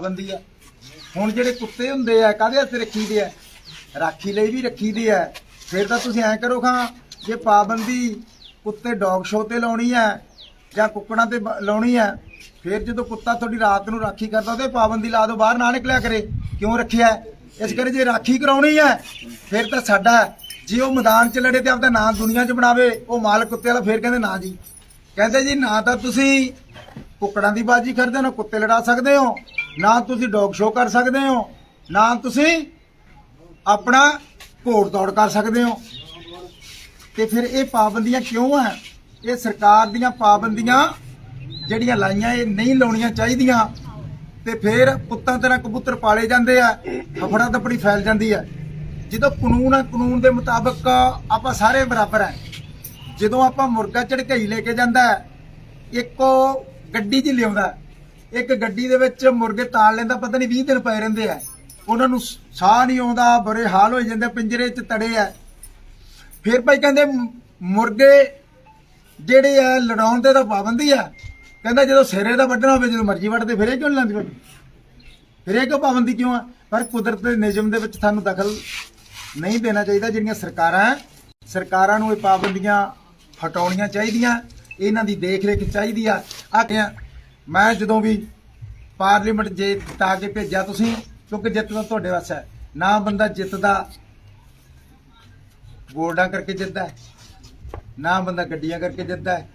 ਪਾਬੰਦੀ ਆ। ਹੁਣ ਜਿਹੜੇ ਕੁੱਤੇ ਹੁੰਦੇ ਆ, ਕਾਹਦੇ ਵਾਸਤੇ ਰੱਖੀ ਦੇ ਆ? ਰਾਖੀ ਲਈ ਵੀ ਰੱਖੀ ਦੇ ਆ। ਫਿਰ ਤਾਂ ਤੁਸੀਂ ਐਂ ਕਰੋ ਖਾਂ, ਜੇ ਪਾਬੰਦੀ ਕੁੱਤੇ ਡੌਗ ਸ਼ੋ ਤੇ ਲਾਉਣੀ ਆ, ਜਾਂ ਕੁੱਕੜਾਂ ਤੇ ਲਾਉਣੀ ਆ, ਫਿਰ ਜਦੋਂ ਕੁੱਤਾ ਤੁਹਾਡੀ ਰਾਤ ਨੂੰ ਰਾਖੀ ਕਰਦਾ ਤੇ ਪਾਬੰਦੀ ਲਾ ਦਿਓ, ਬਾਹਰ ਨਾ ਨਿਕਲਿਆ ਕਰੇ। ਕਿਉਂ ਰੱਖਿਆ? ਇਸ ਕਰਕੇ ਜੇ ਰਾਖੀ ਕਰਾਉਣੀ ਹੈ ਫਿਰ ਤਾਂ ਸਾਡਾ, ਜੇ ਉਹ ਮੈਦਾਨ 'ਚ ਲੜੇ ਤੇ ਆਪਦਾ ਨਾਂ ਦੁਨੀਆ 'ਚ ਬਣਾਵੇ, ਉਹ ਮਾਲਕ ਕੁੱਤੇ ਵਾਲਾ ਫਿਰ ਕਹਿੰਦੇ ਨਾ ਜੀ। ਕਹਿੰਦੇ ਜੀ, ਨਾ ਤਾਂ ਤੁਸੀਂ ਕੁੱਕੜਾਂ ਦੀ ਬਾਜੀ ਕਰਦੇ ਹੋ, ਨਾ ਕੁੱਤੇ ਲੜਾ ਸਕਦੇ ਹੋ। ਨਾ ਤੁਸੀਂ ਡੌਗ ਸ਼ੋਅ ਕਰ ਸਕਦੇ ਹੋ ਨਾ ਤੁਸੀਂ ਆਪਣਾ ਘੋੜ ਦੌੜ ਕਰ ਸਕਦੇ ਹੋ। ਤੇ ਫਿਰ ਇਹ ਪਾਬੰਦੀਆਂ ਕਿਉਂ ਆ? ਇਹ ਸਰਕਾਰ ਦੀਆਂ ਪਾਬੰਦੀਆਂ ਜਿਹੜੀਆਂ ਲਾਈਆਂ ਇਹ ਨਹੀਂ ਲਾਉਣੀਆਂ ਚਾਹੀਦੀਆਂ। ਤੇ ਫਿਰ ਪੁੱਤਾਂ ਤਰ੍ਹਾਂ ਕਬੂਤਰ ਪਾਲੇ ਜਾਂਦੇ ਆ ਫਫੜਾ ਦਪੜੀ ਫੈਲ ਜਾਂਦੀ ਆ। ਜਦੋਂ ਕਾਨੂੰਨ ਆ ਕਾਨੂੰਨ ਦੇ ਮੁਤਾਬਕ ਆਪਾਂ ਸਾਰੇ ਬਰਾਬਰ ਆ। ਜਦੋਂ ਆਪਾਂ ਮੁਰਗਾ ਝੜਕਈ ਲੈ ਕੇ ਜਾਂਦਾ ਹੈ, ਇੱਕੋ ਗੱਡੀ 'ਚ ਲਿਆਉਂਦਾ। ਇੱਕ ਗੱਡੀ ਦੇ ਵਿੱਚ ਮੁਰਗੇ ਤਾਲ ਲੈਂਦਾ ਪਤਾ ਨਹੀਂ 20 ਦਿਨ ਪਏ ਰਹਿੰਦੇ ਆ। ਉਹਨਾਂ ਨੂੰ ਸਾਹ ਨਹੀਂ ਆਉਂਦਾ ਬੁਰੇ ਹਾਲ ਹੋ ਜਾਂਦੇ ਪਿੰਜਰੇ 'ਚ ਤੜੇ ਆ। ਫਿਰ ਭਾਈ ਕਹਿੰਦੇ ਮੁਰਗੇ ਜਿਹੜੇ ਆ ਲੜਾਉਣ ਤੇ ਤਾਂ ਪਾਬੰਦੀ ਆ। ਕਹਿੰਦਾ ਜਦੋਂ ਸਿਰੇ ਦਾ ਵੱਢਣਾ ਹੋਵੇ ਜਦੋਂ ਮਰਜ਼ੀ ਵੱਢਦੇ ਫਿਰ ਇਹ ਕਿਉਂ ਨੀ ਲਾਉਂਦੀ ਵੱਢ ਫਿਰ ਇਹ ਕਿਉਂ ਪਾਬੰਦੀ ਕਿਉਂ ਆ? ਪਰ ਕੁਦਰਤ ਦੇ ਨਿਯਮ ਦੇ ਵਿੱਚ ਸਾਨੂੰ ਦਖਲ ਨਹੀਂ ਦੇਣਾ ਚਾਹੀਦਾ ਜਿਹੜੀਆਂ ਸਰਕਾਰਾਂ ਹੈ, ਸਰਕਾਰਾਂ ਨੂੰ ਇਹ ਪਾਬੰਦੀਆਂ ਹਟਾਉਣੀਆਂ ਚਾਹੀਦੀਆਂ ਇਹਨਾਂ ਦੀ ਦੇਖ ਰੇਖ ਚਾਹੀਦੀ ਆ। ਆ ਮੈਂ ਜਦੋਂ ਵੀ ਪਾਰਲੀਮੈਂਟ ਜੇ ਜਿਤਾ ਕੇ ਭੇਜਿਆ ਤੁਸੀਂ, ਕਿਉਂਕਿ ਜਿੱਤਣਾ ਤੁਹਾਡੇ ਵਾਸਤੇ ਹੈ। ਨਾ ਬੰਦਾ ਜਿੱਤਦਾ ਬੋਰਡਾਂ ਕਰਕੇ ਜਿੱਤਦਾ ਨਾ ਬੰਦਾ ਗੱਡੀਆਂ ਕਰਕੇ ਜਿੱਤਦਾ ਹੈ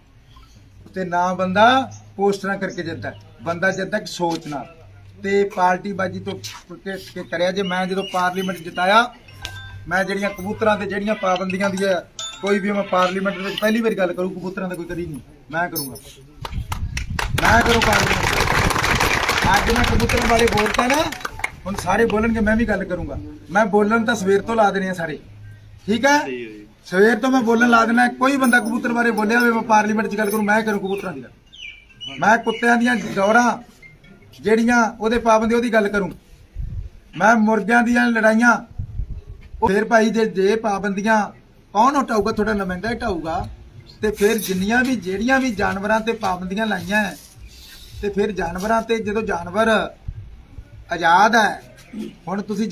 ਤੇ ਨਾ ਬੰਦਾ ਪੋਸਟਰਾਂ ਕਰਕੇ ਜਿੱਤਦਾ ਬੰਦਾ ਜਿੱਤਦਾ ਕਿ ਸੋਚ ਨਾਲ। ਤੇ ਪਾਰਟੀ ਬਾਜੀ ਤੋਂ ਕੇ ਕਰਿਆ ਜੇ ਮੈਂ ਜਦੋਂ ਪਾਰਲੀਮੈਂਟ ਜਿਤਾਇਆ, ਮੈਂ ਜਿਹੜੀਆਂ ਕਬੂਤਰਾਂ ਤੇ ਜਿਹੜੀਆਂ ਪਾਬੰਦੀਆਂ ਦੀ ਹੈ ਕੋਈ ਵੀ ਮੈਂ ਪਾਰਲੀਮੈਂਟ ਵਿੱਚ ਪਹਿਲੀ ਵਾਰੀ ਗੱਲ ਕਰੂੰ, ਕਬੂਤਰਾਂ ਦਾ ਕੋਈ ਕਰੀ ਨਹੀਂ। ਮੈਂ ਕਰੂੰਗਾ। ਮੈਂ ਕਰੂੰ ਪਾਰਲੀਮੈਂਟ ਅੱਜ ਮੈਂ ਕਬੂਤਰਾਂ ਬਾਰੇ ਬੋਲਤਾ ਨਾ ਹੁਣ ਸਾਰੇ ਬੋਲਣਗੇ ਮੈਂ ਵੀ ਗੱਲ ਕਰੂੰਗਾ। ਮੈਂ ਬੋਲਣ ਤਾਂ ਸਵੇਰ ਤੋਂ ਲਾ ਦੇਣੇ ਆ ਸਾਰੇ। ਠੀਕ ਹੈ? ਸਵੇਰ ਤੋਂ ਮੈਂ ਬੋਲਣ ਲਾ ਦੇਣਾ ਕੋਈ ਬੰਦਾ ਕਬੂਤਰ ਬਾਰੇ ਬੋਲਿਆ ਹੋਵੇ ਮੈਂ ਪਾਰਲੀਮੈਂਟ 'ਚ ਗੱਲ ਕਰੂੰ ਮੈਂ ਕਰੂੰ ਕਬੂਤਰਾਂ ਦੀ ਗੱਲ। ਮੈਂ ਕੁੱਤਿਆਂ ਦੀਆਂ ਦੌਰਾਂ ਜਿਹੜੀਆਂ ਉਹਦੇ ਪਾਬੰਦੀ ਉਹਦੀ ਗੱਲ ਕਰੂੰ। ਮੈਂ ਮੁਰਗਿਆਂ ਦੀਆਂ ਲੜਾਈਆਂ ਫਿਰ ਭਾਈ ਜੇ ਜੇ ਪਾਬੰਦੀਆਂ ਕੌਣ ਹਟਾਊਗਾ ਤੁਹਾਡਾ ਨੁਮਾਇੰਦਾ ਹਟਾਊਗਾ ਤੇ ਫਿਰ ਜਿੰਨੀਆਂ ਵੀ ਜਿਹੜੀਆਂ ਵੀ ਜਾਨਵਰਾਂ ਤੇ ਪਾਬੰਦੀਆਂ ਲਾਈਆਂ ਤੇ ਫਿਰ ਜਾਨਵਰਾਂ ਤੇ ਜਦੋਂ ਜਾਨਵਰ ਆਜ਼ਾਦ ਹੈ ਹੁਣ ਤੁਸੀਂ